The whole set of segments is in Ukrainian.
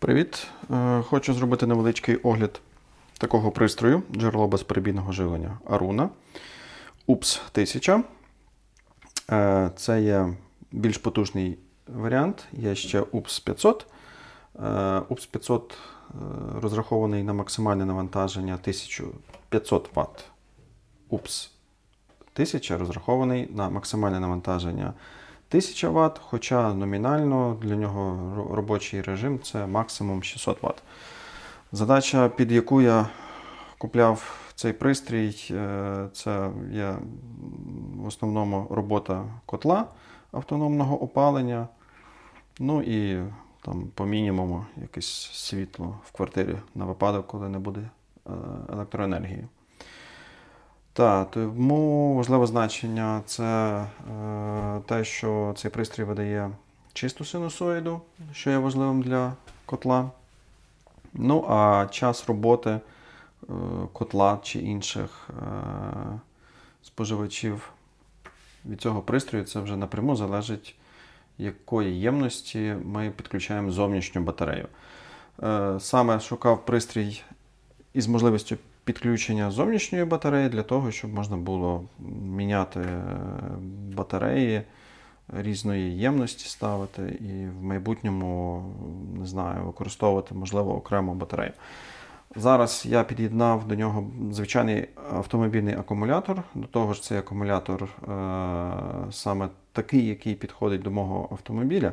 Привіт! Е, Хочу зробити невеличкий огляд такого пристрою джерело безперебійного живлення Aruna UPS 1000. Е, Це є більш потужний варіант. Є ще UPS 500. Е, UPS 500 е, розрахований на максимальне навантаження 1500 Вт. UPS 1000 розрахований на максимальне навантаження 1000 Вт, хоча номінально для нього робочий режим це максимум 600 Вт. Задача, під яку я купляв цей пристрій, е, це є в основному робота котла автономного опалення. Ну і там по мінімуму якесь світло в квартирі на випадок, коли не буде е, електроенергії. Так, тому важливе значення це е, те, що цей пристрій видає чисту синусоїду, що є важливим для котла. Ну, а час роботи е, котла чи інших е, споживачів від цього пристрою це вже напряму залежить, якої ємності ми підключаємо зовнішню батарею. Е, Саме шукав пристрій із можливістю підключення зовнішньої батареї для того, щоб можна було міняти е, батареї різної ємності ставити і в майбутньому не знаю, використовувати можливо окрему батарею. Зараз я під'єднав до нього звичайний автомобільний акумулятор. До того ж, цей акумулятор е, саме такий, який підходить до мого автомобіля,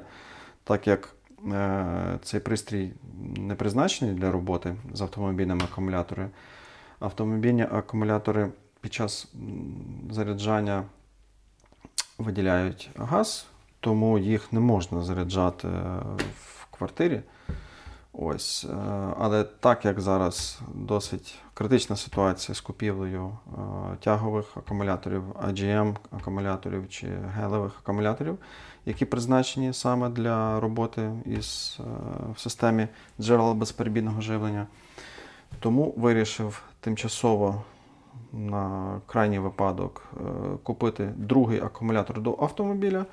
так як е, цей пристрій не призначений для роботи з автомобільними акумуляторами. Автомобільні акумулятори під час заряджання виділяють газ, тому їх не можна заряджати е, в квартирі. Ось. е, Але так як зараз досить критична ситуація з купівлею е, тягових акумуляторів, AGM акумуляторів чи гелевих акумуляторів, які призначені саме для роботи із, в системі джерела безперебійного живлення. Тому вирішив тимчасово на крайній випадок е, купити другий акумулятор до автомобіля.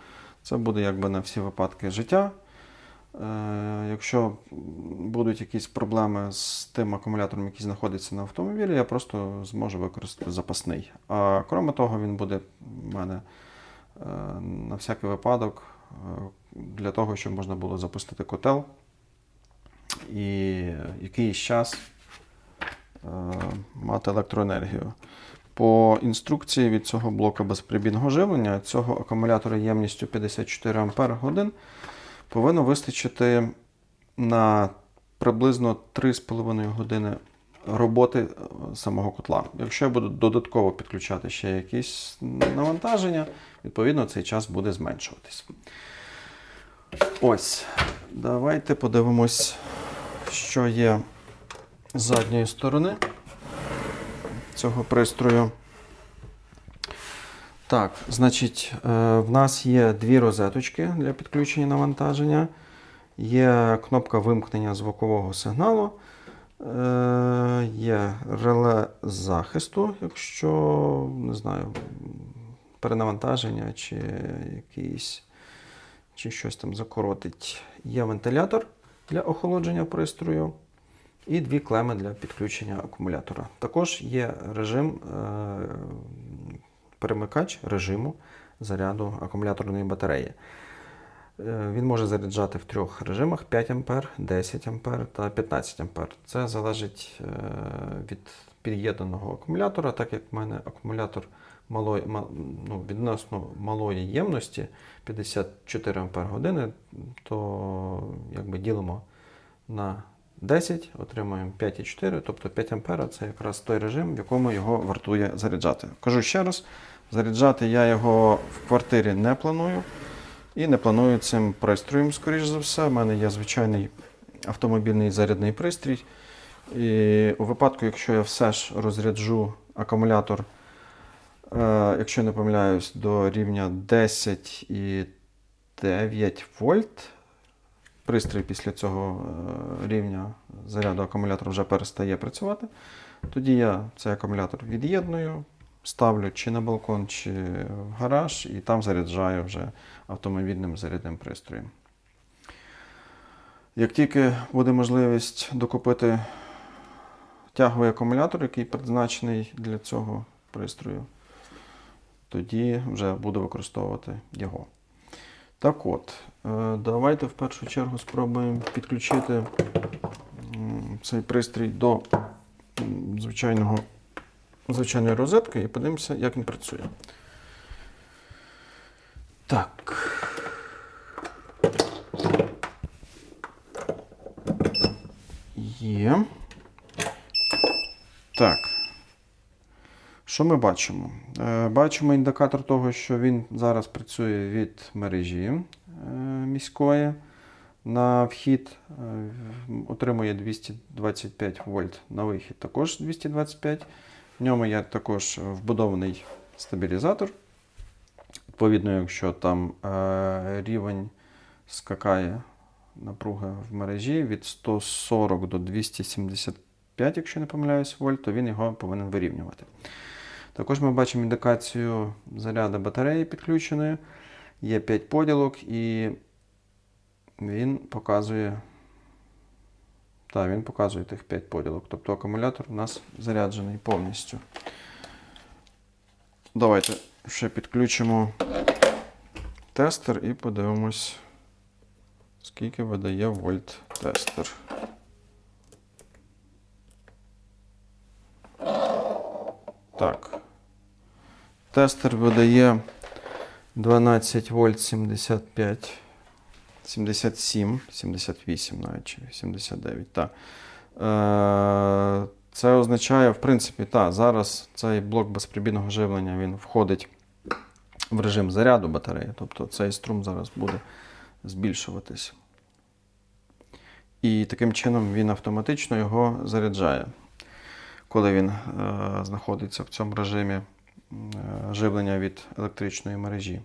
Це буде якби на всі випадки життя. Е, Якщо будуть якісь проблеми з тим акумулятором, який знаходиться на автомобілі, я просто зможу використати запасний. А крім того, він буде в мене е, на всякий випадок для того, щоб можна було запустити котел і якийсь час мати електроенергію. По інструкції від цього блока безприбійного живлення цього акумулятора ємністю 54 Ампер годин повинно вистачити на приблизно 3,5 години роботи е, самого котла. Якщо я буду додатково підключати ще якісь навантаження, відповідно цей час буде зменшуватись. Ось, давайте подивимось, що є з задньої сторони цього пристрою. Так, значить, е, в нас є дві розеточки для підключення навантаження. Є кнопка вимкнення звукового сигналу. Е, Є реле захисту, якщо не знаю, перенавантаження чи якийсь, чи щось там закоротить. Є вентилятор для охолодження пристрою. І дві клеми для підключення акумулятора. Також є режим, е, перемикач режиму заряду акумуляторної батареї. Е, Він може заряджати в трьох режимах: 5 А, 10 А та 15 А. Це залежить е, від під'єднаного акумулятора, так як в мене акумулятор малої, ну, відносно малої ємності 54 Ампер години, то якби ділимо на 10, отримуємо 5,4, тобто 5 ампера це якраз той режим, в якому його вартує заряджати. Кажу ще раз, заряджати я його в квартирі не планую. І не планую цим пристроєм, скоріш за все. У мене є звичайний автомобільний зарядний пристрій. І у випадку, якщо я все ж розряджу акумулятор, е, якщо не помиляюсь, до рівня 10,9 вольт, пристрій після цього е, рівня заряду акумулятора вже перестає працювати. Тоді я цей акумулятор від'єдную, ставлю чи на балкон, чи в гараж, і там заряджаю вже автомобільним зарядним пристроєм. Як тільки буде можливість докупити тяговий акумулятор, який призначений для цього пристрою, тоді вже буду використовувати його. Так от, е, давайте в першу чергу спробуємо підключити цей пристрій до звичайного, звичайної розетки і подивимося, як він працює. Так. Є. Так. Що ми бачимо? Е, Бачимо індикатор того, що він зараз працює від мережі е, міської. На вхід е, отримує 225 вольт, на вихід також 225. В ньому є також вбудований стабілізатор. Відповідно, якщо там рівень скакає напруга в мережі від 140 до 275, якщо не помиляюсь, вольт, то він його повинен вирівнювати. Також ми бачимо індикацію заряду батареї підключеної. Є 5 поділок і він показує. Так, він показує тих 5 поділок. Тобто акумулятор у нас заряджений повністю. Давайте ще підключимо тестер і подивимось, скільки видає вольт тестер. Так. Тестер видає 12 вольт 75, 77, 78 навіть, чи 79. Так. Е, це означає, в принципі, та, зараз цей блок безприбійного живлення він входить в режим заряду батареї, тобто цей струм зараз буде збільшуватись. І таким чином він автоматично його заряджає, коли він е, знаходиться в цьому режимі живлення від електричної мережі.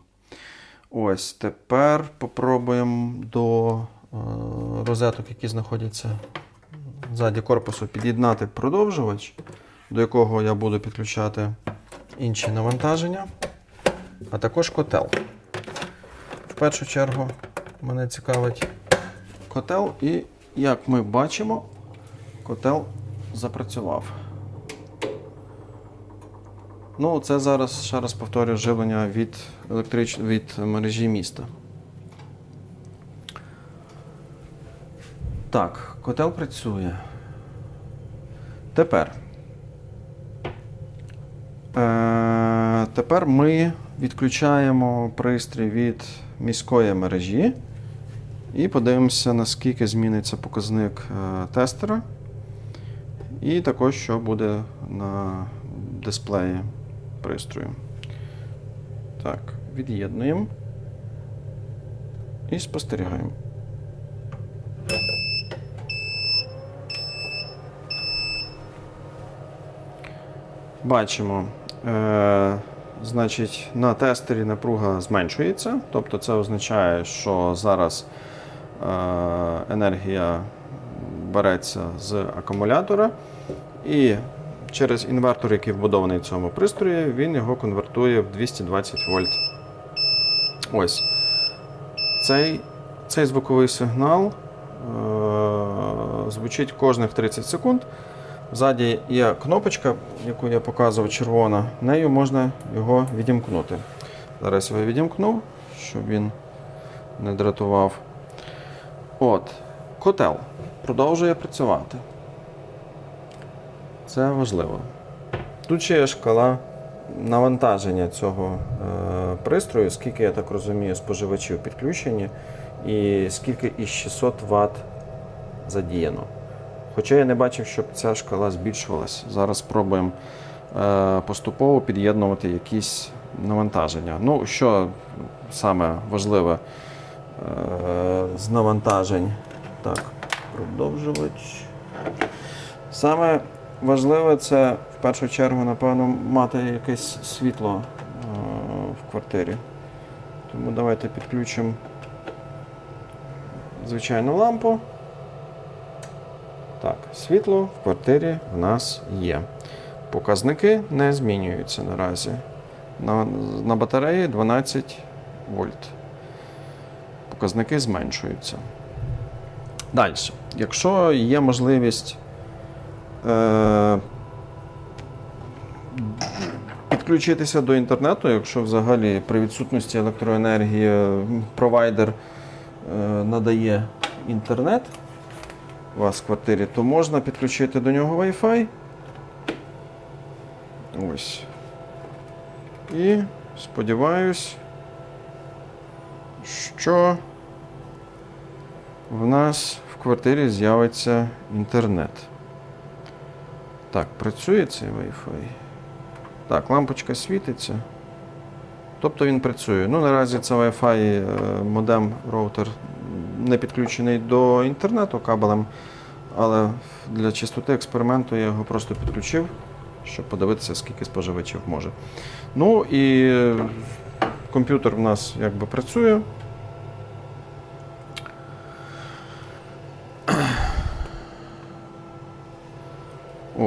Ось тепер попробуємо до е, розеток, які знаходяться ззаді корпусу, під'єднати продовжувач, до якого я буду підключати інші навантаження, а також котел. В першу чергу мене цікавить котел, і як ми бачимо, котел запрацював. Ну, це зараз, ще раз повторюю, живлення від, електрич... від мережі міста. Так, котел працює. Тепер. Е, тепер ми відключаємо пристрій від міської мережі і подивимося, наскільки зміниться показник е, тестера. І також, що буде на дисплеї пристрою. Так, від'єднуємо і спостерігаємо. Бачимо, е, значить, на тестері напруга зменшується, тобто це означає, що зараз е, енергія береться з акумулятора, і через інвертор, який вбудований в цьому пристрої, він його конвертує в 220 вольт. Ось. Цей, цей звуковий сигнал е, звучить кожних 30 секунд. Ззаді є кнопочка, яку я показував, червона. Нею можна його відімкнути. Зараз його відімкну, щоб він не дратував. От, котел продовжує працювати. Це важливо. Тут ще є шкала навантаження цього е, пристрою, скільки, я так розумію, споживачів підключені, і скільки із 600 Вт задіяно. Хоча я не бачив, щоб ця шкала збільшувалась. Зараз спробуємо е, поступово під'єднувати якісь навантаження. Ну, що саме важливе е, з навантажень. Так, продовжувач. Саме важливе це в першу чергу, напевно, мати якесь світло е, в квартирі. Тому давайте підключимо звичайну лампу. Так, світло в квартирі в нас є. Показники не змінюються наразі. На, на батареї 12 вольт. Показники зменшуються. Далі. Якщо є можливість підключитися до інтернету, якщо взагалі при відсутності електроенергії провайдер е, надає інтернет у вас в квартирі, то можна підключити до нього Wi-Fi. Ось. І сподіваюсь, що в нас в квартирі з'явиться інтернет. Так, працює цей Wi-Fi. Так, лампочка світиться. Тобто він працює. Ну, наразі це Wi-Fi е, модем роутер не підключений до інтернету кабелем, але для чистоти експерименту я його просто підключив, щоб подивитися, скільки споживачів може. Ну і е, комп'ютер в нас якби працює.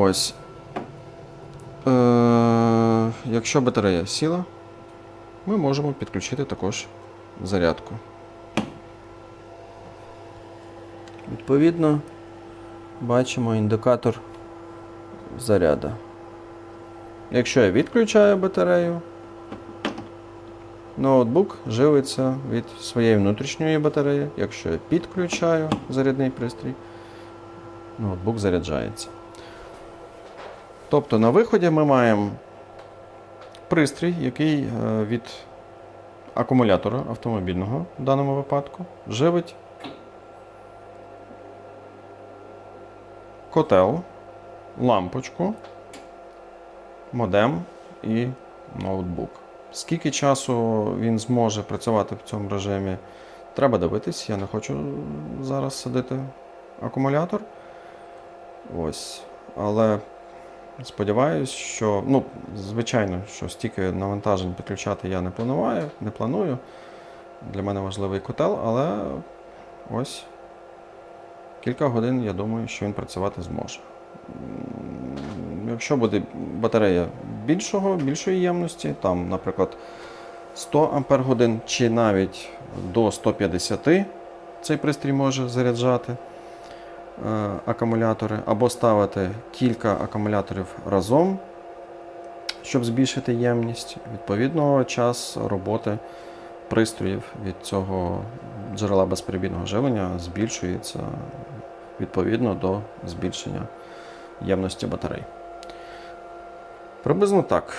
Ось. Е, якщо батарея сіла, ми можемо підключити також зарядку. Відповідно, бачимо індикатор заряду. Якщо я відключаю батарею, ноутбук живиться від своєї внутрішньої батареї. Якщо я підключаю зарядний пристрій, ноутбук заряджається. Тобто на виході ми маємо пристрій, який е, від акумулятора автомобільного в даному випадку живить котел, лампочку, модем і ноутбук. Скільки часу він зможе працювати в цьому режимі, треба дивитись. Я не хочу зараз садити акумулятор. Ось. Але сподіваюсь, що, ну, звичайно, що стільки навантажень підключати я не планую, не планую. Для мене важливий котел, але ось кілька годин, я думаю, що він працювати зможе. Якщо буде батарея більшого, більшої ємності, там, наприклад, 100 Ампер годин чи навіть до 150 цей пристрій може заряджати акумулятори, або ставити кілька акумуляторів разом, щоб збільшити ємність. Відповідно, час роботи пристроїв від цього джерела безперебійного живлення збільшується відповідно до збільшення ємності батарей. Приблизно так.